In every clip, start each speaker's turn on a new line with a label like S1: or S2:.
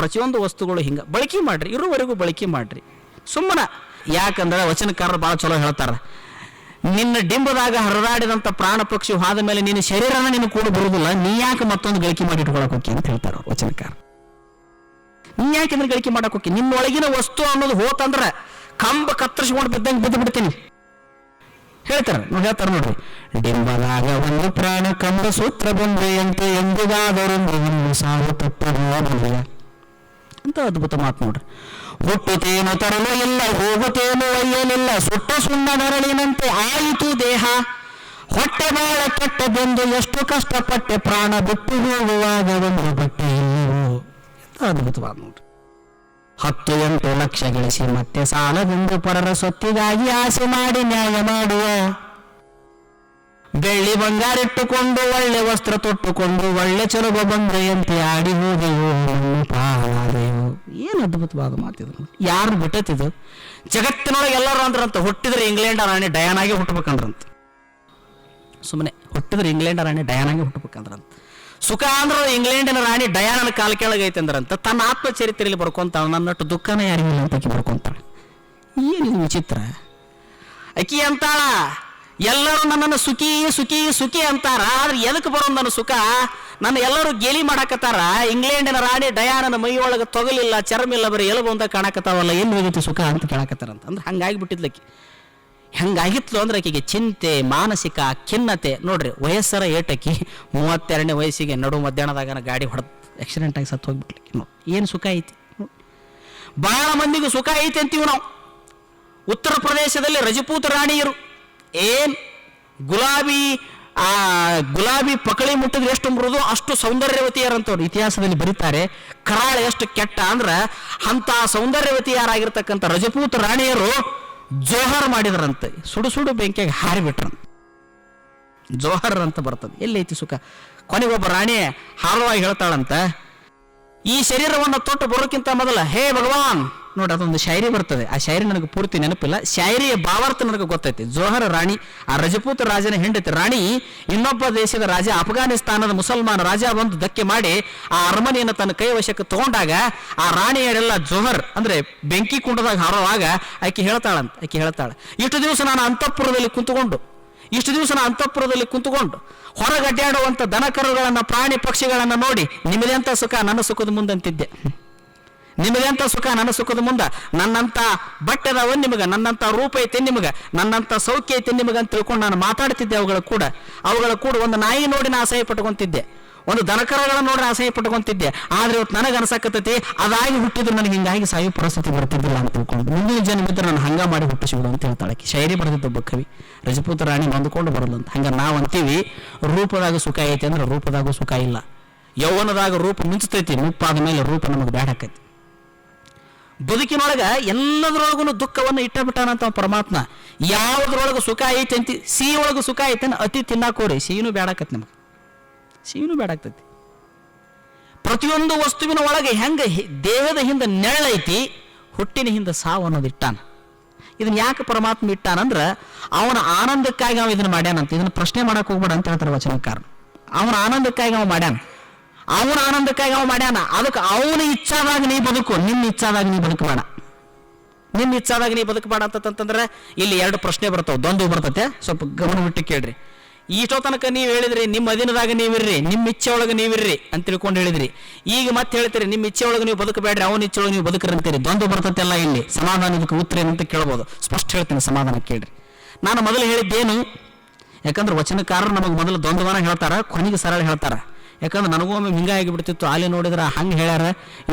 S1: ಪ್ರತಿಯೊಂದು ವಸ್ತುಗಳು ಹಿಂಗೆ. ಬಳಕೆ ಮಾಡ್ರಿ ಇರುವರೆಗೂ ಬಳಕೆ ಮಾಡ್ರಿ. ಸುಮ್ಮನೆ ಯಾಕಂದ್ರೆ ವಚನಕಾರರು ಭಾಳ ಚಲೋ ಹೇಳ್ತಾರೆ. ನಿನ್ನ ಡಿಂಬದಾಗ ಹರಿದಾಡಿದಂಥ ಪ್ರಾಣ ಪಕ್ಷಿ ಹಾದ ಮೇಲೆ ನಿನ್ನ ಶರೀರನ ನಿನ್ನ ಕೂಡ ಬರುವುದಿಲ್ಲ ನೀ ಯಾಕೆ ಮತ್ತೊಂದು ಗಳಿಕೆ ಮಾಡಿ ಹೋಗಿ ಅಂತ ಹೇಳ್ತಾರೆ ವಚನಕಾರ. ನೀ ಯಾಕೆ ಇದನ್ನ ಗಳಿಕೆ ಮಾಡಕ್ ಹೋಗಿ ನಿನ್ನೊಳಗಿನ ವಸ್ತು ಅನ್ನೋದು ಹೋತಂದ್ರೆ ಕಂಬ ಕತ್ತರಿಸಿಕೊಂಡು ಬಿದ್ದಂಗೆ ಬಿದ್ದು ಬಿಡ್ತೀನಿ. ಹೇಳ್ತಾರೆ, ನೋಡಿ ಹೇಳ್ತಾರೆ ನೋಡ್ರಿ. ಡಿಂಬದಾಗ ಒಂದು ಪ್ರಾಣ ಕಂಬ ಸೂತ್ರ ಬಂದೆಯಂತೆ ಎಂದಿಗಾದರೂ ಒಂದು ಸಾವು ತಪ್ಪದ ಅಂತ ಅದ್ಭುತ ಮಾತು ನೋಡ್ರಿ. ಹುಟ್ಟುತ್ತೇನು ತರಲು ಇಲ್ಲ, ಹೋಗುತ್ತೇನು ಒಯ್ಯಲಿಲ್ಲ, ಸುಟ್ಟ ಸುಣ್ಣ ನರಳಿನಂತೆ ಆಯಿತು ದೇಹ. ಹೊಟ್ಟೆ ಬಾಳ ಕೆಟ್ಟದೆಂದು ಎಷ್ಟು ಕಷ್ಟಪಟ್ಟೆ ಪ್ರಾಣ ಬಿಟ್ಟು ಹೋಗುವಾಗ ಒಂದು ಬಟ್ಟೆ ಅಂತ ಅದ್ಭುತವಾದ ನೋಡ್ರಿ. ಹತ್ತು ಎಂಟು ಲಕ್ಷ ಗಳಿಸಿ ಮತ್ತೆ ಸಾಲದೆಂದು ಪರರ ಸೊತ್ತಿಗಾಗಿ ಆಸೆ ಮಾಡಿ ನ್ಯಾಯ ಮಾಡುವ. ಬೆಳ್ಳಿ ಬಂಗಾರಿಟ್ಟುಕೊಂಡು ಒಳ್ಳೆ ವಸ್ತ್ರ ತೊಟ್ಟುಕೊಂಡು ಒಳ್ಳೆ ಚಲುವ ಬಂದೆಯಂತೆ ಆಡಿ ನನ್ನ ಪಾಲಾದೆಯೋ ಏನು ಅದ್ಭುತವಾದ ಮಾತಿದ್ರು ಯಾರು ಬಿಟ್ಟತಿದು ಜಗತ್ತಿನೊಳಗೆ ಎಲ್ಲರೂ ಅಂದ್ರಂತ, ಹುಟ್ಟಿದ್ರೆ ಇಂಗ್ಲೆಂಡ್ ರಾಣಿ ಡಯಾನಾಗೆ ಹುಟ್ಟಬೇಕಂದ್ರಂತ. ಸುಮ್ಮನೆ ಹುಟ್ಟಿದ್ರೆ ಇಂಗ್ಲೆಂಡ್ ರಾಣಿ ಡಯಾನಾಗೆ ಹುಟ್ಟಬೇಕಂದ್ರಂತ. ಸುಖ ಅಂದ್ರೆ ಇಂಗ್ಲೆಂಡಿನ ರಾಣಿ ಡಯಾನನ ಕಾಲ ಕೆಳಗೈತೆ ಅಂದ್ರಂತ, ತನ್ನ ಆತ್ಮಚರಿತ್ರೆಯಲ್ಲಿ ಬರ್ಕೊಂತಾಳ, ನನ್ನಟ್ಟು ದುಃಖನೇ ಯಾರಿಗಿಲ್ಲ ಅಂತ ಆಕೆ ಬರ್ಕೊಂತಾಳೆ. ಏನಿದು ವಿಚಿತ್ರ? ಅಕಿ ಅಂತಾಳ ಎಲ್ಲರೂ ನನ್ನನ್ನು ಸುಖಿ ಸುಖಿ ಸುಖಿ ಅಂತಾರ. ಆದ್ರೆ ಎದಕ್ಕೆ ಬರೋ ನನ್ನ ಸುಖ? ನನ್ನ ಎಲ್ಲರೂ ಗೇಲಿ ಮಾಡಾಕತ್ತಾರ. ಇಂಗ್ಲೆಂಡಿನ ರಾಣಿ ಡಯಾನನ ಮೈಯೊಳಗೆ ತೊಗಲಿಲ್ಲ, ಚರ್ಮಿಲ್ಲ, ಬರೀ ಎಲ್ಲ ಅಂತ ಕಾಣಕತ್ತಾವಲ್ಲ ಏನು ಹೋಗಿತ್ತು ಸುಖ ಅಂತ ಕೇಳಾಕತ್ತಾರಂತ ಅಂದ್ರೆ ಹಂಗಾಗಿ ಬಿಟ್ಟಿದ್ಲಕ್ಕಿ ಹೆಂಗಾಗಿತ್ತು ಅಂದ್ರೆ ಆಕೆಗೆ ಚಿಂತೆ, ಮಾನಸಿಕ ಖಿನ್ನತೆ. ನೋಡ್ರಿ, ವಯಸ್ಸರ ಏಟಕ್ಕಿ ಮೂವತ್ತೆರಡನೇ ವಯಸ್ಸಿಗೆ ನಡು ಮಧ್ಯಾಹ್ನದಾಗ ಗಾಡಿ ಹೊಡೆದು ಆಕ್ಸಿಡೆಂಟ್ ಆಗಿ ಸತ್ತು ಹೋಗ್ಬಿಟ್ಲಿಕ್ಕೆ ಏನು ಸುಖ ಐತಿ? ಬಹಳ ಮಂದಿಗೂ ಸುಖ ಐತಿ ಅಂತೀವಿ ನಾವು. ಉತ್ತರ ಪ್ರದೇಶದಲ್ಲಿ ರಜಪೂತ ರಾಣಿಯರು. ಏನ್ ಗುಲಾಬಿ, ಆ, ಗುಲಾಬಿ ಪಕಳಿ ಮುಟ್ಟಿದ್ರೆ ಎಷ್ಟು ಮೃದು, ಅಷ್ಟು ಸೌಂದರ್ಯವತಿಯರಂತವ್ರು. ಇತಿಹಾಸದಲ್ಲಿ ಬರೀತಾರೆ, ಕರಾಳ ಎಷ್ಟು ಕೆಟ್ಟ ಅಂದ್ರ ಅಂತ ಸೌಂದರ್ಯವತಿಯಾರಾಗಿರ್ತಕ್ಕಂಥ ರಜಪೂತ ರಾಣಿಯರು ಜೋಹರ್ ಮಾಡಿದ್ರಂತೆ. ಸುಡು ಸುಡು ಬೆಂಕಿಯಾಗಿ ಹಾರಿಬಿಟ್ರಂತೆ ಜೋಹರ್ ಅಂತ ಬರ್ತದೆ. ಎಲ್ಲೈತಿ ಸುಖ? ಕೊನೆಗೊಬ್ಬ ರಾಣಿ ಹಾರವಾಗಿ ಹೇಳ್ತಾಳಂತ, ಈ ಶರೀರವನ್ನು ತೊಟ್ಟು ಬರೋಕ್ಕಿಂತ ಮೊದಲ, ಹೇ ಭಗವಾನ್ ನೋಡಿ ಅದೊಂದು ಶಾಯರಿ ಬರ್ತದೆ. ಆ ಶಾಯರಿ ನನಗೆ ಪೂರ್ತಿ ನೆನಪಿಲ್ಲ. ಶಾಯರಿಯ ಭಾವಾರ್ಥ ನನಗೆ ಗೊತ್ತೈತಿ. ಜೋಹರ ರಾಣಿ, ಆ ರಜಪೂತ ರಾಜನ ಹೆಂಡತಿ ರಾಣಿ, ಇನ್ನೊಬ್ಬ ದೇಶದ ರಾಜ, ಅಫ್ಘಾನಿಸ್ತಾನದ ಮುಸಲ್ಮಾನ ರಾಜ ಬಂದು ಧಕ್ಕೆ ಮಾಡಿ ಆ ಅರಮನೆಯನ್ನು ತನ್ನ ಕೈ ವಶಕ್ಕೆ ತಗೊಂಡಾಗ ಆ ರಾಣಿ ರಾಣಿಯರೆಲ್ಲ ಜೋಹರ್, ಅಂದ್ರೆ ಬೆಂಕಿ ಕುಂಡದಾಗ ಹಾರುವಾಗ ಆಕೆ ಹೇಳ್ತಾಳಂತ, ಆಕೆ ಹೇಳ್ತಾಳೆ, ಇಷ್ಟು ದಿವಸ ನಾನು ಅಂತಃಪುರದಲ್ಲಿ ಕುಂತುಕೊಂಡು, ಇಷ್ಟು ದಿವಸ ನಾನು ಅಂತಃಪುರದಲ್ಲಿ ಕುಂತುಕೊಂಡು ಹೊರಗಡ್ಡಾಡುವಂಥ ದನಕರುಗಳನ್ನು, ಪ್ರಾಣಿ ಪಕ್ಷಿಗಳನ್ನ ನೋಡಿ ನಿಮ್ಮದೆಂತ ಸುಖ, ನನ್ನ ಸುಖದ ಮುಂದಂತಿದ್ದೆ. ನಿಮಗೆಂತ ಸುಖ, ನನ್ನ ಸುಖದ ಮುಂದೆ? ನನ್ನಂತ ಬಟ್ಟೆ ಅದಾವ ನಿಮಗ, ನನ್ನಂತ ರೂಪ ಐತೆ ನಿಮಗೆ, ನನ್ನಂತ ಸೌಖ್ಯ ಐತೆ ನಿಮಗೆ ಅಂತ ತಿಳ್ಕೊಂಡು ನಾನು ಮಾತಾಡ್ತಿದ್ದೆ ಅವುಗಳ ಕೂಡ. ಅವುಗಳ ಕೂಡ ಒಂದು ನಾಯಿ ನೋಡಿ ನಾನು ಅಸಹ್ಯ ಪಟ್ಕೊಂತಿದ್ದೆ. ಒಂದು ದನಕರಗಳ ನೋಡಿ ಅಸಹ್ಯ ಪಟ್ಕೊಂತಿದ್ದೆ. ಆದ್ರೆ ಇವತ್ತು ನನಗೆ ಅನ್ಸಕತ್ತೈತಿ, ಅದಾಗಿ ಹುಟ್ಟಿದ್ರು ನನಗೆ ಹಿಂಗಾಗಿ ಸಾಯೋ ಪರಿಸ್ಥಿತಿ ಬರ್ತಿದ್ದಿಲ್ಲ ಅಂತ ತಿಳ್ಕೊಂಡು. ಮುಂದಿನ ಜನ್ಮಿದ್ರೆ ನಾನು ಹಂಗ ಮಾಡಿ ಹುಟ್ಟಿಸಿಬಿಡು ಅಂತ ಹೇಳ್ತಾಳೆ ಶೈರಿ ಶಾಯರಿ ಬರೆದಿದ್ದ ಒಬ್ಬ ಕವಿ, ರಜಪೂತ ರಾಣಿ ಬಂದುಕೊಂಡು ಬರಲ್ಲ ಅಂತ. ಹಂಗ ನಾವು ಅಂತೀವಿ, ರೂಪದಾಗ ಸುಖ ಐತಿ ಅಂದ್ರೆ ರೂಪದಾಗೂ ಸುಖ ಇಲ್ಲ. ಯೌವನದಾಗ ರೂಪ ಮಿಂಚತೈತಿ ಮುಪ್ಪಾದ ಮೇಲೆ ರೂಪ ನಮಗೆ ಬ್ಯಾಡಾಕೈತಿ. ಬದುಕಿನೊಳಗ ಎಲ್ಲದರೊಳಗೂ ದುಃಖವನ್ನು ಇಟ್ಟ ಬಿಟ್ಟಾನಂತ ಪರಮಾತ್ಮ. ಯಾವುದ್ರೊಳಗೆ ಸುಖ ಐತೆ ಅಂತಿ ಸಿಹಿ ಒಳಗೆ ಸುಖ ಐತೆ ಅಂತ ತಿನ್ನಾಕೋರಿ ಸಿಹಿನೂ ಬೇಡಾಕತ್ ನಮಗೆ. ಸಿಹಿನೂ ಬೇಡಾಕ್ತತಿ ಪ್ರತಿಯೊಂದು ವಸ್ತುವಿನ ಒಳಗೆ ಹೆಂಗ ದೇಹದ ಹಿಂದೆ ನೆರಳೈತಿ ಹುಟ್ಟಿನ ಹಿಂದೆ ಸಾವು ಅನ್ನೋದು ಇಟ್ಟಾನ. ಇದನ್ನ ಯಾಕೆ ಪರಮಾತ್ಮ ಇಟ್ಟಾನಂದ್ರ, ಅವನ ಆನಂದಕ್ಕಾಗಿ ಅವ ಇದನ್ನ ಮಾಡ್ಯಾನಂತ. ಇದನ್ನ ಪ್ರಶ್ನೆ ಮಾಡಕ್ ಹೋಗ್ಬೇಡ ಅಂತ ಹೇಳ್ತಾರೆ ವಚನಕಾರ ಅವನ ಆನಂದಕ್ಕಾಗಿ ಅವ ಮಾಡ್ಯಾನ. ಅವನ ಆನಂದಕ್ಕಾಗಿ ಅವ ಮಾಡ್ಯಾನ. ಅದಕ್ಕೆ ಅವನ ಇಚ್ಛಾದಾಗ ನೀ ಬದುಕು, ನಿನ್ನ ಇಚ್ಛಾದಾಗ ನೀ ಬದುಕಬೇಡ ನಿನ್ನ ಇಚ್ಛಾದಾಗ ನೀ ಬದುಕಬೇಡ ಅಂತಂತಂದ್ರೆ ಇಲ್ಲಿ ಎರಡು ಪ್ರಶ್ನೆ ಬರ್ತಾವ. ದ್ವಂದ್ವ ಬರ್ತತೆ. ಸ್ವಲ್ಪ ಗಮನ ಬಿಟ್ಟು ಕೇಳ್ರಿ. ಇಷ್ಟೋ ತನಕ ನೀವು ಹೇಳಿದ್ರಿ, ನಿಮ್ಮ ಅಧೀನದಾಗ ನೀವಿರ್ರಿ ನಿಮ್ಮ ಇಚ್ಛೆ ಒಳಗೆ ನೀವಿರ್ರಿ ಅಂತ ತಿಳ್ಕೊಂಡು ಹೇಳಿದ್ರಿ. ಈಗ ಮತ್ತೆ ಹೇಳ್ತೀರಿ, ನಿಮ್ಮ ಇಚ್ಛೆ ಒಳಗೆ ನೀವು ಬದುಕಬೇಡ್ರಿ, ಅವನ ಇಚ್ಛೆ ಒಳಗೆ ನೀವು ಬದುಕ್ರಿ ಅಂತೀರಿ ಬರ್ತತೆ ಅಲ್ಲ ಇಲ್ಲಿ. ಸಮಾಧಾನ ಇದಕ್ಕೆ ಉತ್ತರ ಏನಂತ ಕೇಳ್ಬೋದು. ಸ್ಪಷ್ಟ ಹೇಳ್ತೀನಿ, ಸಮಾಧಾನ ಕೇಳ್ರಿ. ನಾನು ಮೊದಲು ಹೇಳಿದ್ದೇನು, ಯಾಕಂದ್ರೆ ವಚನಕಾರರು ನಮಗೆ ಮೊದಲು ದ್ವಂದ್ವನ ಹೇಳ್ತಾರ, ಕೊನೆಗೆ ಸರಳ ಹೇಳ್ತಾರ. ಯಾಕಂದ್ರೆ ನನಗೂ ಒಮ್ಮೆ ಹಿಂಗೆ ಆಗಿಬಿಡ್ತಿತ್ತು. ಅಲ್ಲಿ ನೋಡಿದ್ರೆ ಹಂಗೆ ಹೇಳ್ಯಾರ,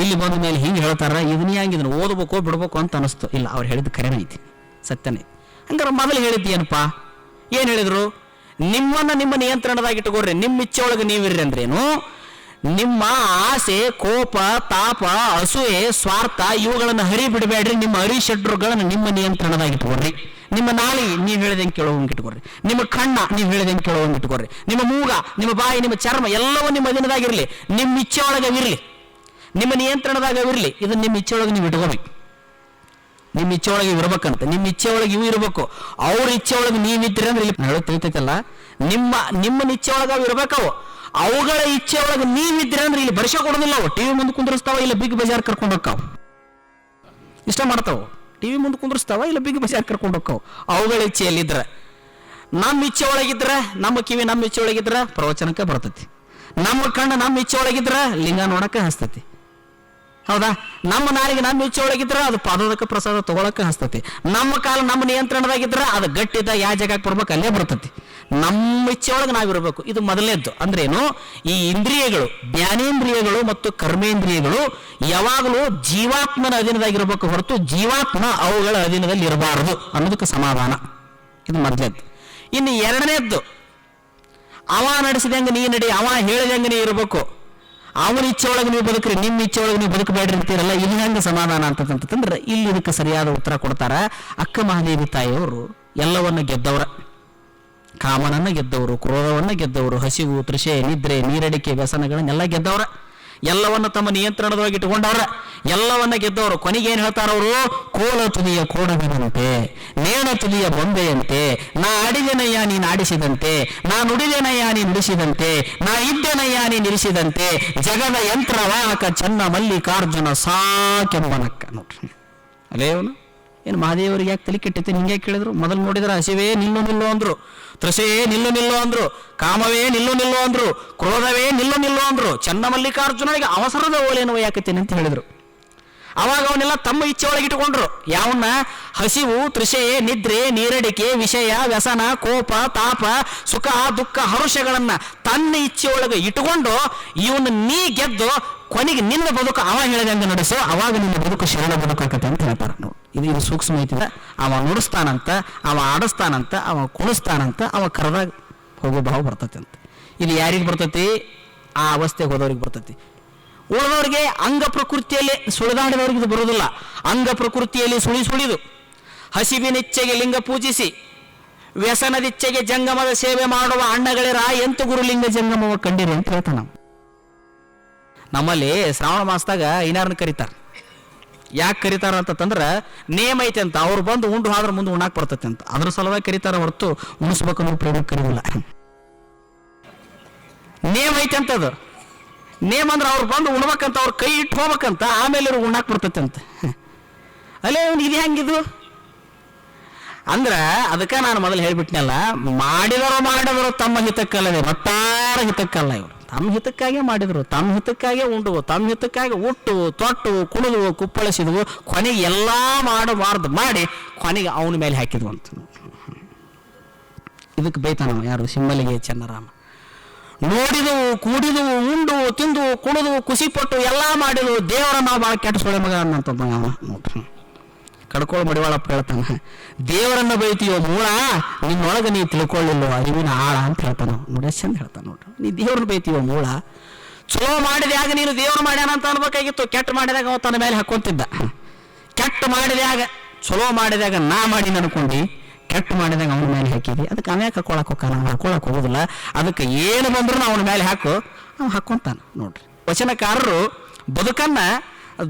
S1: ಇಲ್ಲಿ ಬಂದ ಮೇಲೆ ಹಿಂಗೆ ಹೇಳ್ತಾರ, ಇದನ್ನ ಹೆಂಗೆ ಇದನ್ನ ಓದಬೇಕು, ಬಿಡ್ಬೇಕು ಅಂತ ಅನಿಸ್ತು. ಇಲ್ಲ, ಅವ್ರು ಹೇಳಿದ್ದು ಕರೆನೇ ಐತಿ. ಸತ್ಯನೇ. ಹಂಗಾರ ಮೊದಲು ಹೇಳಿದ್ದೇನಪ್ಪ ಏನು ಹೇಳಿದ್ರು? ನಿಮ್ಮನ್ನ ನಿಮ್ಮ ನಿಯಂತ್ರಣದಾಗ ಇಟ್ಕೋರಿ ನಿಮ್ಮ ಇಚ್ಛೆ ಒಳಗೆ ನೀವಿರ್ರಿ ಅಂದ್ರೇನು? ನಿಮ್ಮ ಆಸೆ, ಕೋಪ, ತಾಪ, ಅಸೂಯೆ, ಸ್ವಾರ್ಥ ಇವುಗಳನ್ನು ಹರಿ ಬಿಡಬೇಡ್ರಿ ನಿಮ್ಮ ಹರಿಷಡ್ರುಗಳನ್ನು ನಿಮ್ಮ ನಿಯಂತ್ರಣದಾಗ ಇಟ್ಕೊಳ್ರಿ ನಿಮ್ಮ ನಾಳಿ ನೀವು ಹೇಳಿದಂಗೆ ಕೇಳುವಂಗೆ ಇಟ್ಕೊಡ್ರಿ. ನಿಮ್ಮ ಕಣ್ಣ ನೀವು ಹೇಳಿದಂಗೆ ಕೇಳುವಂಗೆ ಇಟ್ಕೊಡ್ರಿ. ನಿಮ್ಮ ಮೂಗ, ನಿಮ್ಮ ಬಾಯಿ, ನಿಮ್ಮ ಚರ್ಮ ಎಲ್ಲವೂ ನಿಮ್ಮ ಇರಲಿ ನಿಮ್ಮ ಇಚ್ಛೆ ಇರಲಿ. ನಿಮ್ಮ ನಿಯಂತ್ರಣದಾಗ ಇರಲಿ. ಇದನ್ನ ನಿಮ್ಮ ಇಚ್ಛೆ ಒಳಗೆ ನೀವು ಇಟ್ಕೋಬೇಕು ನಿಮ್ಮ ಇಚ್ಛೆ ಒಳಗೆ ನಿಮ್ಮ ಇಚ್ಛೆ ಒಳಗೆ ಇವು ಇರಬೇಕು. ಅವ್ರ ಇಚ್ಛೆ ಒಳಗೆ ನೀವಿದ್ರಿ ಅಂದ್ರೆ ಇಲ್ಲಿ ಹೇಳೋದು ತಿಳಿತೈತಲ್ಲ? ನಿಮ್ಮ ನಿಮ್ಮ ಇಚ್ಛೆ ಒಳಗೆ ಅವು ಇರ್ಬೇಕವು. ಅವುಗಳ ಇಚ್ಛೆ ಒಳಗೆ ನೀವಿದ್ರೆ ಅಂದ್ರೆ ಇಲ್ಲಿ ಬರ್ಷ ಕೊಡೋದಿಲ್ಲ ಅವು. ಟಿವಿ ಮುಂದೆ ಕುಂದ್ರಿಸ್ತಾವ ಇಲ್ಲ ಬಿಗ್ ಬಜಾರ್ ಕರ್ಕೊಂಡು ಹೋಗ್ತಾವ ಇಷ್ಟ ಮಾಡ್ತಾವ? ಟಿವಿ ಮುಂದೆ ಕುಂದ್ರಿಸ್ತಾವ ಇಲ್ಲ ಬಿಗ್ ಬಜಾರ್ ಕರ್ಕೊಂಡು ಹೋಗ್ತಾವ ಅವುಗಳ ಇಚ್ಛೆಯಲ್ಲಿದ್ರೆ ನಮ್ಮ ಇಚ್ಛೆ ಒಳಗಿದ್ರೆ? ನಮ್ಮ ಕಿವಿ ನಮ್ಮ ಇಚ್ಛೆ ಒಳಗಿದ್ರೆ? ಪ್ರವಚನಕ್ಕೆ ಬರ್ತೈತಿ. ನಮ್ಮ ಕಣ್ಣು ನಮ್ಮ ಇಚ್ಛೆ ಒಳಗಿದ್ರೆ? ಲಿಂಗ ನೋಡಕ್ಕೆ ಹಸ್ತತಿ. ಹೌದಾ? ನಮ್ಮ ನಾಲಿಗೆ ನಮ್ಮ ಇಚ್ಛೆ ಒಳಗಿದ್ರೆ ಅದು ಪಾದೋದಕ ಪ್ರಸಾದ ತಗೊಳಕ್ಕೆ ಹಸ್ತತಿ. ನಮ್ಮ ಕಾಲ ನಮ್ಮ ನಿಯಂತ್ರಣದಾಗಿದ್ರೆ ಅದು ಗಟ್ಟಿದ ಯಾವ ಜಾಗಕ್ಕೆ ಬರ್ಬೇಕು ಅಲ್ಲೇ ಬರ್ತತಿ. ನಮ್ಮ ಇಚ್ಛೆ ಒಳಗೆ ನಾವಿರಬೇಕು. ಇದು ಮೊದಲನೇದ್ದು ಅಂದ್ರೇನು? ಈ ಇಂದ್ರಿಯಗಳು, ಜ್ಞಾನೇಂದ್ರಿಯಗಳು ಮತ್ತು ಕರ್ಮೇಂದ್ರಿಯಗಳು ಯಾವಾಗಲೂ ಜೀವಾತ್ಮನ ಅಧೀನದಾಗಿರ್ಬೇಕು ಹೊರತು ಜೀವಾತ್ಮ ಅವುಗಳ ಅಧೀನದಲ್ಲಿ ಇರಬಾರದು ಅನ್ನೋದಕ್ಕೆ ಸಮಾಧಾನ. ಇದು ಮೊದಲನೇದ್ದು ಇನ್ನು ಎರಡನೇದ್ದು, ಅವ ನಡೆಸಿದಂಗೆ ನೀ ನಡಿ, ಅವ ಹೇಳಿದಂಗೆ ನೀ ಇರಬೇಕು. ಅವನ ಇಚ್ಛೆ ನೀವು ಬದುಕ್ರಿ, ನಿಮ್ಮ ಇಚ್ಛೆ ಒಳಗೆ ನೀವು ಬದುಕಬೇಡ್ರಿ ಅಂತೀರಲ್ಲ, ಇಲ್ಲಿ ಹೆಂಗೆ ಸಮಾಧಾನ ಅಂತಂತಂದ್ರೆ ಇಲ್ಲಿ ಇದಕ್ಕೆ ಸರಿಯಾದ ಉತ್ತರ ಕೊಡ್ತಾರ, ಅಕ್ಕ ಮಹಾದೇವಿ ತಾಯಿಯವರು ಎಲ್ಲವನ್ನ ಗೆದ್ದವರ. ಕಾಮನನ್ನ ಗೆದ್ದವರು, ಕ್ರೋಧವನ್ನ ಗೆದ್ದವರು, ಹಸಿವು ತೃಷೆ ನಿದ್ರೆ, ನೀರಡಿಕೆ, ವ್ಯಸನಗಳನ್ನೆಲ್ಲ ಗೆದ್ದವ್ರ. ಎಲ್ಲವನ್ನ ತಮ್ಮ ನಿಯಂತ್ರಣದೊಳಗೆ ಇಟ್ಟುಕೊಂಡವ್ರ. ಎಲ್ಲವನ್ನ ಗೆದ್ದವರು. ಕೊನೆಗೆ ಏನ್ ಹೇಳ್ತಾರವರು ಕೋಲ ತುದಿಯ ಕೋಡಗನಂತೆ ನೇಣ ತುದಿಯ ಬೊಂಬೆಯಂತೆ, ನಾ ಆಡಿದೆನಯ್ಯ ನೀನು ಆಡಿಸಿದಂತೆ ನಾ ನುಡಿದೆನಯ್ಯ ನೀ ನುಡಿಸಿದಂತೆ, ನಾ ಇದ್ದೆನಯ್ಯ ನೀ ನಿಲ್ಲಿಸಿದಂತೆ ಜಗದ ಯಂತ್ರವಾಹಕ ಚನ್ನ ಮಲ್ಲಿಕಾರ್ಜುನ ಸಾಕೆಂಬನಕ್ಕ ನೋಡ್ರಿ ಅಲೇ ಅವನು? ಏನು ಮಹಾದೇವರಿಗೆ ಯಾಕೆ ತಲೆ ಕೆಟ್ಟೈತೆ ನಿಂಗೆ ಕೇಳಿದ್ರು? ಮೊದಲು ನೋಡಿದ್ರೆ ಹಸಿವೇ ನಿಲ್ಲು ನಿಲ್ಲು ಅಂದ್ರು. ತ್ರಸೆಯೇ ನಿಲ್ಲು ನಿಲ್ಲು ಅಂದ್ರು. ಕಾಮವೇ ನಿಲ್ಲು ನಿಲ್ಲು ಅಂದ್ರು. ಕ್ರೋಧವೇ ನಿಲ್ಲು ನಿಲ್ಲು ಅಂದ್ರು. ಚಂದಮಲ್ಲಿಕಾರ್ಜುನನಿಗೆ ಮಲ್ಲಿಕಾರ್ಜುನನಿಗೆ ಅವಸರದ ಓಲೇನು ಯಾಕತ್ತೇನೆ ಅಂತ ಹೇಳಿದ್ರು. ಅವಾಗ ಅವನ್ನೆಲ್ಲ ತಮ್ಮ ಇಚ್ಛೆ ಒಳಗೆ ಇಟ್ಟುಕೊಂಡ್ರು. ಯಾವನ್ನ? ಹಸಿವು ತೃಷೆಯೇ ನಿದ್ರೆ, ನೀರಡಿಕೆ, ವಿಷಯ, ವ್ಯಸನ, ಕೋಪ, ತಾಪ, ಸುಖ, ದುಃಖ, ಹರುಷಗಳನ್ನ ತನ್ನ ಇಚ್ಛೆ ಒಳಗೆ ಇಟ್ಟುಕೊಂಡು ಇವನ್ನ ನೀ ಗೆದ್ದು ಕೊನೆಗೆ ನಿನ್ನ ಬದುಕು ಅವ ಹೇಳಿದಂಗೆ ನಡೆಸೋ, ಅವಾಗ ನಿನ್ನ ಬದುಕು ಶರಣ ಬದುಕಾಕತ್ತೆ ಅಂತ ಹೇಳ್ತಾರೆ ನೋಡಿ ಇದು ಇದು ಸೂಕ್ಷ್ಮ ಐತಿದ ಅವ ನುಡಿಸ್ತಾನಂತ, ಅವ ಆಡಿಸ್ತಾನಂತ, ಅವ ಕುಣಿಸ್ತಾನಂತ, ಅವ ಕರೆದಾಗ ಹೋಗೋ ಭಾವ ಬರ್ತೈತೆ ಅಂತ. ಇದು ಯಾರಿಗೆ ಬರ್ತೈತಿ? ಆ ಅವಸ್ಥೆಗೆ ಹೋದವ್ರಿಗೆ ಬರ್ತೈತಿ. ಉಳಿದವ್ರಿಗೆ ಅಂಗ ಪ್ರಕೃತಿಯಲ್ಲಿ ಸುಳಿದಾಡಿದವ್ರಿಗೆ ಇದು ಬರೋದಿಲ್ಲ. ಅಂಗ ಪ್ರಕೃತಿಯಲ್ಲಿ ಸುಳಿ ಸುಳಿದು, ಹಸಿವಿನಿಚ್ಚೆಗೆ ಲಿಂಗ ಪೂಜಿಸಿ ವ್ಯಸನದಿಚ್ಛೆಗೆ ಜಂಗಮದ ಸೇವೆ ಮಾಡುವ ಅಣ್ಣಗಳಿರ ಎಂತ ಗುರುಲಿಂಗ ಜಂಗಮವ ಕಂಡಿರಿ ಅಂತ ಹೇಳ್ತಾನ ನಾವು ನಮ್ಮಲ್ಲಿ ಶ್ರಾವಣ ಮಾಸದಾಗ ಐನಾರನ್ನ ಕರೀತಾರೆ. ಯಾಕೆ ಕರೀತಾರ ಅಂತಂದ್ರೆ ನೇಮ್ ಐತೆ ಅಂತ, ಅವ್ರು ಬಂದು ಉಂಡು ಹಾದ್ರ ಮುಂದೆ ಉಣ್ಣಾಕ್ ಬರ್ತೈತೆ ಅಂತ. ಅದ್ರ ಸಲುವಾಗಿ ಕರೀತಾರ ಹೊರತು ಉಣಿಸ್ಬೇಕನ್ನೋ ಪ್ರೇಮ ಕರೀಲ್ಲ ನೇಮ್ ಐತೆ ಅಂತದು. ನೇಮ್ ಅಂದ್ರೆ ಅವ್ರು ಬಂದು ಉಣ್ಬೇಕಂತ, ಅವ್ರ ಕೈ ಇಟ್ಟು ಹೋಗ್ಬೇಕಂತ, ಆಮೇಲೆ ಇವ್ರು ಉಣ್ಣಾಕ್ ಬರ್ತೈತೆ ಅಂತ. ಅಲ್ಲೇ ಅವ್ನು ಇದು ಹೆಂಗಿದು? ಅಂದ್ರೆ ಅದಕ್ಕೆ ನಾನು ಮೊದಲು ಹೇಳ್ಬಿಟ್ನಲ್ಲ, ಮಾಡಿದವರು ಮಾಡಿದವರು ತಮ್ಮ ಹಿತಕ್ಕಲ್ಲದೆ ಮತ್ತಾರ ಹಿತಕ್ಕಲ್ಲ ಇವರು. ತಮ್ಮ ಹಿತಕ್ಕಾಗೆ ಮಾಡಿದರು, ತಮ್ಮ ಹಿತಕ್ಕಾಗೆ ಉಂಡುವು, ತಮ್ಮ ಹಿತಕ್ಕಾಗಿ ಉಟ್ಟು, ತೊಟ್ಟು, ಕುಣಿದುವು, ಕುಪ್ಪಳಿಸಿದವು ಕೊನೆಗೆ ಎಲ್ಲ ಮಾಡಬಾರ್ದು ಮಾಡಿ ಕೊನೆಗೆ ಅವನ ಮೇಲೆ ಹಾಕಿದ್ವು ಅಂತ. ಇದಕ್ಕೆ ಬೈತಾನ ಯಾರು? ಸಿಂಬಲಿಗೆ ಚೆನ್ನರಾಮ. ನೋಡಿದವು, ಕೂಡಿದವು ಉಂಡು ತಿಂದು ಕುಣಿದು ಖುಷಿಪಟ್ಟು ಎಲ್ಲ ಮಾಡಿದವು ದೇವರ ನಾವು ಭಾಳ ಕೆಟ್ಟ ಸೊಳೆ ಮಗ ಅನ್ನಂತದ್ದು ಅವ ನೋಡ್ರಿ ಕಡ್ಕೊಳ್ಳೋ ಮಡಿವಾಳಪ್ಪ ಹೇಳ್ತಾನೆ. ದೇವರನ್ನ ಬೈತೀಯೋ ಮೂಳ, ನಿನ್ನೊಳಗೆ ನೀ ತಿಳ್ಕೊಳ್ಳಿಲ್ಲೋ ಅರಿವಿನ ಆಳ ಅಂತ ಹೇಳ್ತಾನ. ನೋಡಿ ಎಷ್ಟು ಚಂದ ಹೇಳ್ತಾನೆ ನೋಡ್ರಿ. ನೀ ದೇವ್ರನ್ನ ಬೈತೀಯೋ ಮೂಳ, ಚಲೋ ಮಾಡಿದಾಗ ನೀನು ದೇವ್ರು ಮಾಡ್ಯಾನ ಅಂತ ಅನ್ಬೇಕಾಗಿತ್ತು, ಕೆಟ್ಟ ಮಾಡಿದಾಗ ಅವ ತನ್ನ ಮೇಲೆ ಹಾಕೊಂತಿದ್ದ. ಕೆಟ್ಟ ಮಾಡಿದ್ಯಾಗ, ಚಲೋ ಮಾಡಿದಾಗ ನಾ ಮಾಡಿ ಅನ್ಕೊಂಡಿ, ಕೆಟ್ಟ ಮಾಡಿದಾಗ ಅವನ ಮೇಲೆ ಹಾಕಿದಿ. ಅದಕ್ಕೆ ಅನೇಕ ಹಾಕೊಳಕ್ ಹೋಗ ನಾವು ಹಾಕೊಳಕ್ ಹೋಗುದಿಲ್ಲ. ಅದಕ್ಕೆ ಏನು ಬಂದ್ರು ಅವನ ಮೇಲೆ ಹಾಕು ಅವ್ನು ಹಾಕೊಂತಾನ ನೋಡ್ರಿ. ವಚನಕಾರರು ಬದುಕನ್ನ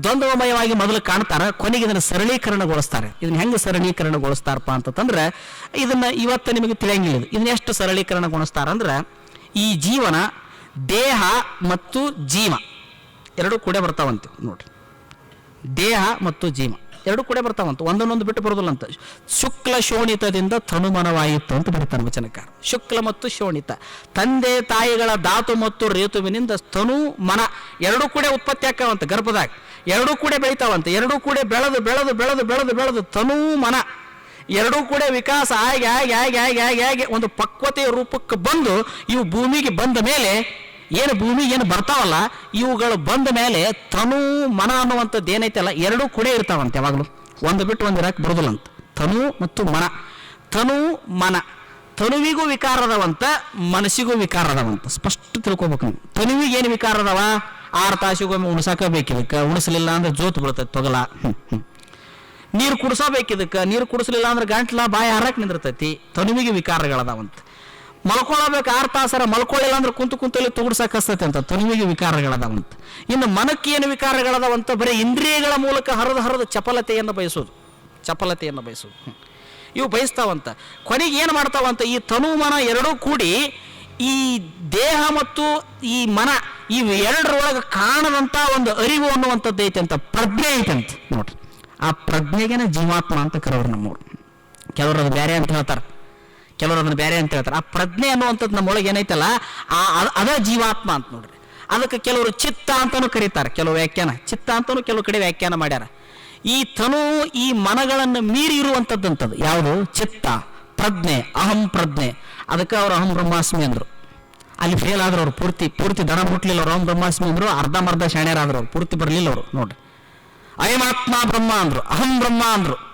S1: ದ್ವಂದ್ವಮಯವಾಗಿ ಮೊದಲು ಕಾಣ್ತಾರ, ಕೊನೆಗೆ ಇದನ್ನು ಸರಳೀಕರಣಗೊಳಿಸ್ತಾರೆ. ಇದನ್ನ ಹೆಂಗೆ ಸರಳೀಕರಣಗೊಳಿಸ್ತಾರಪ್ಪ ಅಂತಂದ್ರೆ ಇದನ್ನ ಇವತ್ತು ನಿಮಗೆ ತಿಳಿಯಂಗಿಲ್ಲ ಇದು. ಇದನ್ನ ಎಷ್ಟು ಸರಳೀಕರಣಗೊಳಿಸ್ತಾರ ಅಂದ್ರೆ, ಈ ಜೀವನ ದೇಹ ಮತ್ತು ಜೀವ. ಎರಡು ಕೂಡ ಬರ್ತಾವಂತೆ, ನೋಡ್ರಿ. ದೇಹ ಮತ್ತು ಜೀವ. ಎರಡು ಕೂಡ ಬರ್ತಾವಂತ. ಒಂದನ್ನೊಂದು ಬಿಟ್ಟು ಬರೋದಿಲ್ಲ ಅಂತ ಶುಕ್ಲ ಶೋಣಿತದಿಂದ ತನುಮನವಾಯಿತು ಅಂತ ಬರೀತಾನೆ ವಚನಕಾರ. ಶುಕ್ಲ ಮತ್ತು ಶೋಣಿತ. ತಂದೆ ತಾಯಿಗಳ ಧಾತು ಮತ್ತು ರೇತುವಿನಿಂದ ತನು ಮನ ಎರಡೂ ಕೂಡ ಉತ್ಪತ್ತಿ ಆಕಾವಂತ ಗರ್ಭದಾಗ. ಎರಡೂ ಕೂಡ ಬೆಳಿತಾವಂತ. ಎರಡೂ ಕೂಡ ಬೆಳೆದು ಬೆಳೆದು ಬೆಳೆದು ಬೆಳೆದು ಬೆಳೆದು ತನು ಮನ ಎರಡೂ ಕೂಡ ವಿಕಾಸ ಆಗಿ ಆಗಿ ಆಗಿ ಆಗಿ ಆಗಿ ಆಗಿ ಒಂದು ಪಕ್ವತೆಯ ರೂಪಕ್ಕೆ ಬಂದು ಇವು ಭೂಮಿಗೆ ಬಂದ ಮೇಲೆ ಏನು ಭೂಮಿ, ಏನು ಬರ್ತಾವಲ್ಲ, ಇವುಗಳು ಬಂದ ಮೇಲೆ ತನು, ಮನ ಅನ್ನುವಂಥದ್ದು ಏನೈತಲ್ಲ ಎರಡೂ ಕೂಡ ಇರ್ತಾವಂತೆ ಯಾವಾಗಲೂ. ಒಂದು ಬಿಟ್ಟು ಒಂದು ಇರಕ್ಕೆ ಬರೋದಿಲ್ಲಂತ ತನು ಮತ್ತು ಮನ. ತನು, ಮನ. ತನುವಿಗೂ ವಿಕಾರ ಅದಾವಂತ, ಮನಸ್ಸಿಗೂ ವಿಕಾರ ಅದಾವಂತ. ಸ್ಪಷ್ಟ ತಿಳ್ಕೊಬೇಕು ನೀವು. ತನುವಿಗೆ ಏನು ವಿಕಾರ ಅದಾವ? ಆರು ತಾಸಿಗೊಮ್ಮೆ ಉಣಸಾಕ ಬೇಕಿದಕ್ಕೆ ಉಣಿಸಲಿಲ್ಲ ಅಂದ್ರೆ ಜೋತು ಬೀಳ್ತೈತೆ ತೊಗಲ. ನೀರು ಕುಡಿಸಬೇಕಿದಕ್ಕೆ. ನೀರು ಕುಡಿಸಲಿಲ್ಲ ಅಂದ್ರೆ ಗಂಟ್ಲ ಬಾಯಿ ಹಾರಕ್ಕೆ ನಿಂದಿರ್ತೈತಿ. ತನುವಿಗೆ ವಿಕಾರಗಳದಾವಂತ. ಮಲ್ಕೊಳಬೇಕು ಆರು ತಾಸರ ಮಲ್ಕೊಳ್ಳಿಲ್ಲ ಅಂದ್ರೆ ಕುಂತು ಕುಂತಲ್ಲಿ ತುಗುಡ್ಸಕ್ಕೆ ಹಸ್ತೈತೆ ಅಂತ. ತನುವಿಗೆ ವಿಕಾರಗಳದಾವಂತ ಇನ್ನು ಮನಕ್ಕೆ ಏನು ವಿಕಾರಗಳದಾವಂತ ಬರೀ ಇಂದ್ರಿಯಗಳ ಮೂಲಕ ಹರಿದು ಹರಿದು ಚಪಲತೆಯನ್ನು ಬಯಸೋದು. ಚಪಲತೆಯನ್ನು ಬಯಸೋದು. ಇವು ಬಯಸ್ತಾವಂತ. ಕೊನೆಗೆ ಏನು ಮಾಡ್ತಾವಂತ, ಈ ತನು ಮನ ಎರಡೂ ಕೂಡಿ ಈ ದೇಹ ಮತ್ತು ಈ ಮನ ಇವು ಎರಡರೊಳಗೆ ಕಾಣದಂಥ ಒಂದು ಅರಿವು ಅನ್ನುವಂಥದ್ದು ಐತೆ ಅಂತ. ಪ್ರಜ್ಞೆ ಅಂತ ನೋಡ್ರಿ. ಆ ಪ್ರಜ್ಞೆಗೇನೆ ಜೀವಾತ್ಮ ಅಂತ ಕರೋರು ನಮ್ಮವ್ರು. ಕೆಲವರು ಅದು ಬೇರೆ ಅಂತ ಹೇಳ್ತಾರೆ. ಕೆಲವರು ಅದನ್ನ ಬೇರೆ ಅಂತ ಹೇಳ್ತಾರೆ. ಆ ಪ್ರಜ್ಞೆ ಅನ್ನುವಂಥದ್ದು ನಮ್ಮೊಳಗೆ ಏನೈತಲ್ಲ, ಆ ಅದ್- ಜೀವಾತ್ಮ ಅಂತ ನೋಡ್ರಿ. ಅದಕ್ಕೆ ಕೆಲವರು ಚಿತ್ತ ಅಂತಲೂ ಕರೀತಾರೆ. ಕೆಲವು ವ್ಯಾಖ್ಯಾನ. ಚಿತ್ತ ಅಂತಲೂ ಕೆಲವು ಕಡೆ ವ್ಯಾಖ್ಯಾನ ಮಾಡ್ಯಾರ. ಈ ತನು ಈ ಮನಗಳನ್ನು ಮೀರಿ ಇರುವಂಥದ್ದಂಥದ್ದು ಯಾವುದು? ಚಿತ್ತ, ಪ್ರಜ್ಞೆ, ಅಹಂ ಪ್ರಜ್ಞೆ. ಅದಕ್ಕೆ ಅವರು ಅಹಂ ಬ್ರಹ್ಮಾಸ್ಮಿ ಅಂದರು. ಅಲ್ಲಿ ಫೇಲ್ ಆದ್ರೆ ಅವ್ರು, ಪೂರ್ತಿ ಪೂರ್ತಿ ದನ ಮುಟ್ಲಿಲ್ಲ ಅವರು, ಅಹಂ ಬ್ರಹ್ಮಾಸ್ಮಿ ಅಂದ್ರು. ಅರ್ಧಮರ್ಧ ಶಾಣ್ಯರಾದ್ರು ಅವ್ರು, ಪೂರ್ತಿ ಬರಲಿಲ್ಲ ಅವರು, ನೋಡ್ರಿ. ಅಯಮಾತ್ಮ ಬ್ರಹ್ಮ ಅಂದರು, ಅಹಂ ಬ್ರಹ್ಮ ಅಂದ್ರು.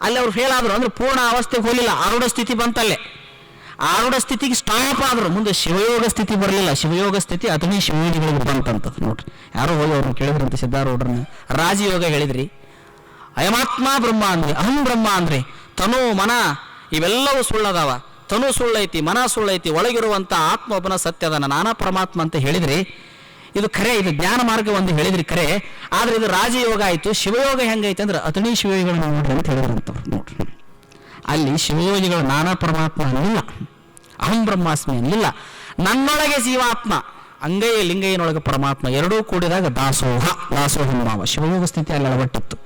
S1: ಅಲ್ಲಿ ಅವ್ರು ಫೇಲ್ ಆದರು, ಅಂದ್ರೆ ಪೂರ್ಣ ಅವಸ್ಥೆಗೆ ಹೋಗಲಿಲ್ಲ. ಆರೂಢ ಸ್ಥಿತಿ ಬಂತಲ್ಲೇ. ಆರೂಢ ಸ್ಥಿತಿಗೆ ಸ್ಟಾಪ್ ಆದರು. ಮುಂದೆ ಶಿವಯೋಗ ಸ್ಥಿತಿ ಬರಲಿಲ್ಲ. ಶಿವಯೋಗ ಸ್ಥಿತಿ ಅದನ್ನೇ ಶಿವಯೋಗಿಗಳಿಗೆ ಬಂತಂತದ್ದು ನೋಡ್ರಿ. ಯಾರೋ ಹೋಗಿ ಅವ್ರನ್ನ ಕೇಳಿದ್ರಂತೆ ಸಿದ್ಧಾರೂಢರನ್ನ. ರಾಜಯೋಗ ಹೇಳಿದ್ರಿ. ಅಯಮಾತ್ಮ ಬ್ರಹ್ಮ ಅಂದ್ರಿ, ಅಹಂ ಬ್ರಹ್ಮ ಅಂದ್ರಿ, ತನು, ಮನ, ಇವೆಲ್ಲವೂ ಸುಳ್ಳದಾವ. ತನು ಸುಳ್ಳೈತಿ, ಮನ ಸುಳ್ಳೈತಿ ಒಳಗಿರುವಂಥ ಆತ್ಮ ಒಬ್ಬನ ಸತ್ಯದನ, ನಾನಾ ಪರಮಾತ್ಮ ಅಂತ ಹೇಳಿದ್ರಿ. ಇದು ಖರೆ ಇದು ಜ್ಞಾನ ಮಾರ್ಗ ಒಂದು ಹೇಳಿದ್ರಿ ಖರೆ ಆದ್ರೆ ಇದು ರಾಜಯೋಗ ಆಯ್ತು, ಶಿವಯೋಗ ಹೆಂಗೈತೆ ಅಂದ್ರೆ ಅಥಣಿ ಶಿವಯೋಗಿಗಳನ್ನ ನೋಡ್ರಿ ಅಂತ ಹೇಳಿದ್ರಂತವ್ರು. ನೋಡ್ರಿ. ಅಲ್ಲಿ ಶಿವಯೋಗಿಗಳು ನಾನಾ ಪರಮಾತ್ಮ ಅನ್ನಿಲ್ಲ ಅಹಂ ಬ್ರಹ್ಮಾಸ್ಮಿ ಅನ್ನಿಲ್ಲ ನನ್ನೊಳಗೆ ಜೀವಾತ್ಮ, ಅಂಗೈಯ ಲಿಂಗಯ್ಯನೊಳಗೆ ಪರಮಾತ್ಮ ಎರಡೂ ಕೂಡಿದಾಗ ದಾಸೋಹ, ದಾಸೋಹಂ ಭಾವ. ಶಿವಯೋಗ ಸ್ಥಿತಿ ಅಲ್ಲಿ ಅಳವಟ್ಟಿತ್ತು.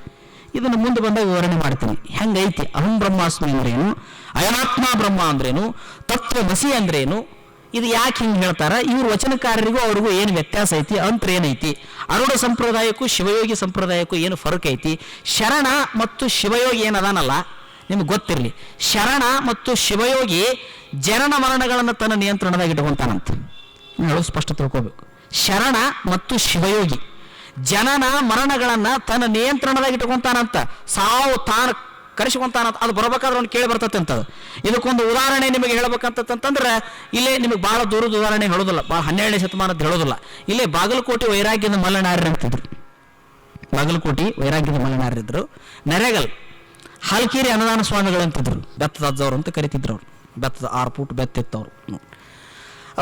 S1: ಇದನ್ನು ಮುಂದೆ ಬಂದಾಗ ವಿವರಣೆ ಮಾಡ್ತೀನಿ. ಹೆಂಗೈತಿ? ಅಹಂ ಬ್ರಹ್ಮಾಸ್ಮಿ ಅಂದ್ರೇನು ಅಯನಾತ್ಮ ಬ್ರಹ್ಮ ಅಂದ್ರೇನು, ತತ್ವಮಸಿ ಅಂದ್ರೇನು ಇದು ಯಾಕೆ ಹಿಂಗೆ ಹೇಳ್ತಾರ? ಇವ್ರ ವಚನಕಾರರಿಗೂ ಅವ್ರಿಗೂ ಏನು ವ್ಯತ್ಯಾಸ ಐತಿ? ಅಂತರ ಏನೈತಿ? ಅರುಣ ಸಂಪ್ರದಾಯಕ್ಕೂ ಶಿವಯೋಗಿ ಸಂಪ್ರದಾಯಕ್ಕೂ ಏನು ಫರಕ್ ಐತಿ? ಶರಣ ಮತ್ತು ಶಿವಯೋಗಿ ಏನದಾನಲ್ಲ ನಿಮ್ಗೆ ಗೊತ್ತಿರಲಿ. ಶರಣ ಮತ್ತು ಶಿವಯೋಗಿ ಜನನ ಮರಣಗಳನ್ನು ತನ್ನ ನಿಯಂತ್ರಣದಾಗ ಇಟ್ಕೊಂತಾನಂತ. ಹೇಳೋದು ಸ್ಪಷ್ಟ ತಿಳ್ಕೋಬೇಕು. ಶರಣ ಮತ್ತು ಶಿವಯೋಗಿ ಜನನ ಮರಣಗಳನ್ನು ತನ್ನ ನಿಯಂತ್ರಣದಾಗ ಇಟ್ಕೊಂತಾನಂತ. ಸಾವು ತಾನು ಕರೆಸ್ಕೊಂತಾನಂತ ಅದು ಬರಬೇಕಾದ್ರೆ ಅವ್ನು ಕೇಳಿ ಬರ್ತೈತೆ ಅಂತದು ಇದಕ್ಕೊಂದು ಉದಾಹರಣೆ ನಿಮಗೆ ಹೇಳ್ಬೇಕಂತಂತಂದ್ರೆ, ಇಲ್ಲೇ ನಿಮಗೆ ಭಾಳ ದೂರದ ಉದಾಹರಣೆ ಹೇಳೋದಿಲ್ಲ. ಭಾಳ ಹನ್ನೆರಡನೇ ಶತಮಾನದ ಹೇಳೋದಿಲ್ಲ. ಇಲ್ಲೇ ಬಾಗಲಕೋಟೆ ವೈರಾಗ್ಯದ ಮಲ್ಲನಾರ್ಯರು ಅಂತಿದ್ರು. ಬಾಗಲಕೋಟೆ ವೈರಾಗ್ಯದ ಮಲ್ಲನಾರ್ಯರಿದ್ರು ನೆರೆಗಲ್, ಹಲ್ಕೇರಿ ಅನ್ನದಾನ ಸ್ವಾಮಿಗಳು ಅಂತಿದ್ರು. ಬೆತ್ತದ ಅಜ್ಜವ್ರು ಅಂತ ಕರಿತಿದ್ರು ಅವ್ರು. ಬೆತ್ತದ ಆರು ಫೂಟ್ ಬೆತ್ತಿತ್ತವ್ರು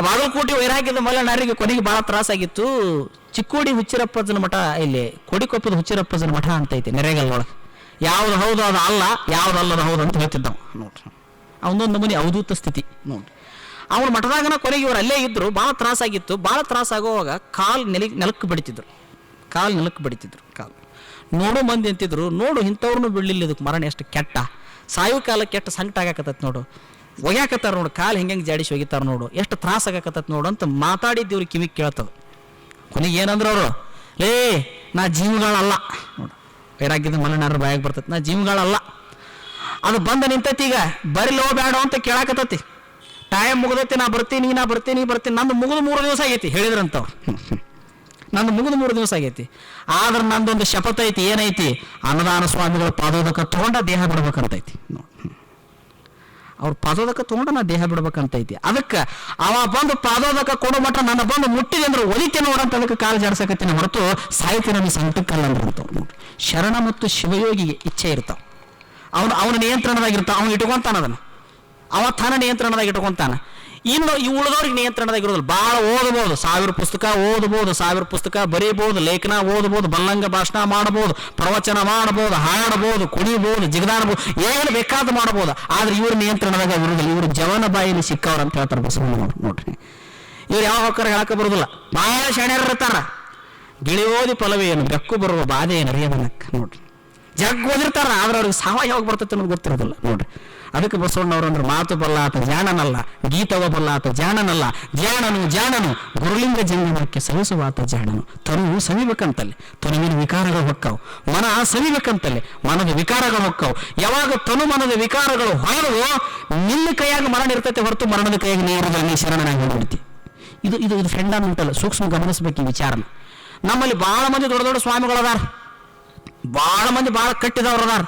S1: ಬಾಗಲಕೋಟೆ ವೈರಾಗ್ಯದ ಮಲ್ಲನಾರಿಗೆ ಕೊನೆಗೆ ಭಾಳ ತ್ರಾಸಾಗಿತ್ತು. ಚಿಕ್ಕೋಡಿ ಹುಚ್ಚಿರಪ್ಪಜ್ಜನ ಮಠ, ಇಲ್ಲಿ ಕೊಡಿಕೊಪ್ಪದ ಹುಚ್ಚಿರಪ್ಪಜ್ಜನ ಮಠ ಅಂತ ಐತಿ, ನೆರೆಗಲ್ ಒಳಗೆ. ಯಾವ್ದು ಹೌದು ಅದು ಅಲ್ಲ ಯಾವ್ದು ಅಲ್ಲದ ಹೌದು ಅಂತ ಹೇಳ್ತಿದ್ದವ. ನೋಡ್ರಿ. ಅವನೊಂದು ನಮೂನಿ ಅವಧೂತ ಸ್ಥಿತಿ. ನೋಡ್ರಿ. ಅವ್ರ ಮಠದಾಗನ ಕೊನೆಗೆ ಇವರು ಅಲ್ಲೇ ಇದ್ರು ಭಾಳ ತ್ರಾಸಾಗಿತ್ತು. ಭಾಳ ತ್ರಾಸಾಗುವಾಗ ಕಾಲು ನೆಲ ನೆಲಕ್ಕೆ ಬಡಿತಿದ್ರು. ಕಾಲು ನೆಲಕ್ಕೆ ಬಡಿತಿದ್ರು. ಕಾಲು. ನೋಡು ಮಂದಿ ಅಂತಿದ್ರು ನೋಡು ಇಂಥವ್ರನ್ನೂ ಬಿಡಲಿಲ್ಲ ಇದಕ್ಕೆ ಮರಣ ಎಷ್ಟು ಕೆಟ್ಟ. ಸಾಯು ಕಾಲಕ್ಕೆ ಎಷ್ಟು ಸಂಕಟ ಆಗಾಕತ್ತೈತೆ ನೋಡು. ಒಗ್ಯಾಕತ್ತಾರ ನೋಡು ಕಾಲು ಹೆಂಗೆ ಹೆಂಗೆ ಜಾಡಿಸಿ ಒಗಿತಾರ ನೋಡು. ಎಷ್ಟು ತ್ರಾಸ ಆಗಾಕತ್ತೈತೆ ನೋಡು ಅಂತ ಮಾತಾಡಿದ್ದು ಕಿವಿ ಕೇಳ್ತದ. ಕೊನೆಗೆ ಏನಂದ್ರೆ ಅವರು ಲೇ ನಾ ಜೀವಗಳಲ್ಲ. ವೈರಾಗ್ಯದ ಮಲೆನಾರ ಬಾಯಾಗ ಬರ್ತೈತಿ. ನಾ ಜೀವಗಳಲ್ಲ ಅದು ಬಂದು ನಿಂತೈತಿ ಈಗ. ಬರಿಲೋ ಬೇಡ ಅಂತ ಕೇಳಾಕತ್ತೈತಿ. ಟೈಮ್ ಮುಗಿದೈತಿ, ನಾ ಬರ್ತೀನಿ ನಾ ಬರ್ತೀನಿ ಬರ್ತೀನಿ. ನಂದು ಮುಗಿದು ಮೂರು ದಿವಸ ಆಗೈತಿ, ಹೇಳಿದ್ರಂತವ್ರು. ನಂದು ಮುಗಿದು ಮೂರು ದಿವಸ ಆಗೈತಿ. ಆದ್ರೆ ನಂದೊಂದು ಶಪಥ ಐತಿ, ಏನೈತಿ? ಅನ್ನದಾನ ಸ್ವಾಮಿಗಳ ಪಾದೋದಕ ತಗೊಂಡ ದೇಹ ಬಿಡ್ಬೇಕಂತೈತಿ. ನೋಡಿ ಅವ್ರ ಪಾದೋದಕ ತೊಗೊಂಡು ನಾ ದೇಹ ಬಿಡ್ಬೇಕಂತೈತಿ ಅದಕ್ಕೆ ಅವ ಬಂದು ಪಾದೋದಕ ಕೊಡೋ ಮಟ್ಟ ನನ್ನ ಬಂದು ಮುಟ್ಟಿದೆ ಅಂದ್ರೆ ಒಲಿಕೆ ನೋಡಂತ ಅದಕ್ಕೆ ಕಾಲು ಜಾಡ್ಸಕತ್ತೀನಿ ಹೊರತು ಸಾಹಿತ್ಯ ನಮ್ಮ ಸಂಕಟಕ್ಕಲ್ಲ ನೋಡಿ ಶರಣ ಮತ್ತು ಶಿವಯೋಗಿಗೆ ಇಚ್ಛೆ ಇರ್ತಾವ. ಅವನು ಅವನ ನಿಯಂತ್ರಣದಾಗಿರ್ತಾವ ಅವ್ನು ಇಟ್ಕೊಂತಾನ ಅದನ್ನ. ಅವ ತನ್ನ ನಿಯಂತ್ರಣದಾಗ ಇಟ್ಕೊಂತಾನ. ಇನ್ನು ಈ ಉಳಿದವ್ರಿಗೆ ನಿಯಂತ್ರಣದಾಗ ಇರೋದಿಲ್ಲ. ಭಾಳ ಓದಬಹುದು ಸಾವಿರ ಪುಸ್ತಕ ಓದಬಹುದು ಸಾವಿರ ಪುಸ್ತಕ ಬರೀಬಹುದು ಲೇಖನ ಓದಬಹುದು ಬಲ್ಲಂಗ ಭಾಷಣ ಮಾಡಬಹುದು ಪ್ರವಚನ ಮಾಡಬಹುದು ಹಾಡಬಹುದು ಕುಣಿಬಹುದು ಜಿಗದಾಡಬಹುದು ಏನು ಬೇಕಾದ ಮಾಡಬಹುದು ಆದ್ರೆ ಇವ್ರ ನಿಯಂತ್ರಣದಾಗ ಇರೋದಿಲ್ಲ. ಇವರು ಜವನ ಬಾಯಿಲಿ ಸಿಕ್ಕವ್ರು ಅಂತ ಹೇಳ್ತಾರೆ ಬಸವಣ್ಣನವ್ರು ನೋಡ್ರಿ. ಇವ್ರು ಯಾವ ಹೊಕ್ಕರ ಹೇಳಕ್ಕೆ ಬರೋದಿಲ್ಲ. ಭಾಳ ಇರ್ತಾರ. ಗಿಳಿ ಓದಿ ಫಲವೇನು ಬೆಕ್ಕು ಬರುವ ಬಾಧೆ ಏನು ಅರಿಯದನಕ್ಕೆ ನೋಡ್ರಿ. ಜಗ್ ಓದಿರ್ತಾರ. ಆದ್ರೆ ಅವ್ರಿಗೆ ಸಾವ ಯಾವಾಗ ಬರ್ತೈತೆ ಅನ್ನೋದು ಗೊತ್ತಿರೋದಿಲ್ಲ. ನೋಡ್ರಿ. ಅದಕ್ಕೆ ಬಸವಣ್ಣವ್ರು ಅಂದ್ರೆ ಮಾತು ಬಲ್ಲಾತ ಜಾಣನಲ್ಲ ಗೀತವ ಬಲ್ಲಾತ ಜಾಣನಲ್ಲ ಜಾಣನು ಜಾಣನು ಗುರುಲಿಂಗ ಜಂಗಮಕ್ಕೆ ಸವಿಸುವಾತ ಜಾಣನು ತನು ಸವಿಬೇಕಂತಲ್ಲಿ, ತನುವಿನ ವಿಕಾರಗಳು ಹೊಕ್ಕವು. ಮನ ಸವಿಬೇಕಂತಲ್ಲಿ, ಮನದ ವಿಕಾರಗಳು ಹೊಕ್ಕವು. ಯಾವಾಗ ತನು ಮನದ ವಿಕಾರಗಳು ಹೊರದವೋ ನಿನ್ನ ಕೈಯಾಗ ಮರಣ ಇರ್ತೈತೆ ಹೊರತು ಮರಣದ ಕೈಯಾಗ ನೀರು ನೀ ಶರಣನಾಗಿ ಹೋಗ್ಬಿಡ್ತಿ. ಇದು ಇದು ಇದು ಫಂಡಮೆಂಟಲ್ ಸೂಕ್ಷ್ಮ ಗಮನಿಸಬೇಕು ಈ ವಿಚಾರನ ನಮ್ಮಲ್ಲಿ ಬಹಳ ಮಂದಿ ದೊಡ್ಡ ದೊಡ್ಡ ಸ್ವಾಮಿಗಳದಾರ. ಭಾಳ ಮಂದಿ ಭಾಳ ಕಟ್ಟಿದವ್ರು ಅದಾರ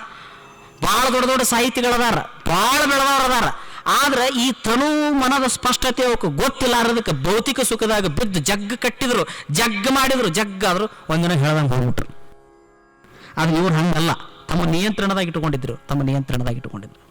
S1: ಭಾಳ ದೊಡ್ಡ ದೊಡ್ಡ ಸಾಹಿತಿಗಳದಾರ ಭಾಳ ಅದಾರ ಆದ್ರೆ ಈ ತನು ಮನದ ಸ್ಪಷ್ಟತೆ ಅವಕ್ಕೆ ಗೊತ್ತಿಲ್ಲಾರದಕ್ಕೆ ಭೌತಿಕ ಸುಖದಾಗ ಬಿದ್ದು ಜಗ್ ಕಟ್ಟಿದ್ರು ಜಗ್ ಮಾಡಿದ್ರು ಜಗ್ ಆದ್ರು ಒಂದಿನ ಹೇಳ್ದಂಗೆ ಹೋಗ್ಬಿಟ್ರು. ಆದ್ರೆ ಇವ್ರು ಹಂಗಲ್ಲ. ತಮ್ಮ ನಿಯಂತ್ರಣದಾಗ ಇಟ್ಟುಕೊಂಡಿದ್ರು, ತಮ್ಮ ನಿಯಂತ್ರಣದಾಗ ಇಟ್ಟುಕೊಂಡಿದ್ರು.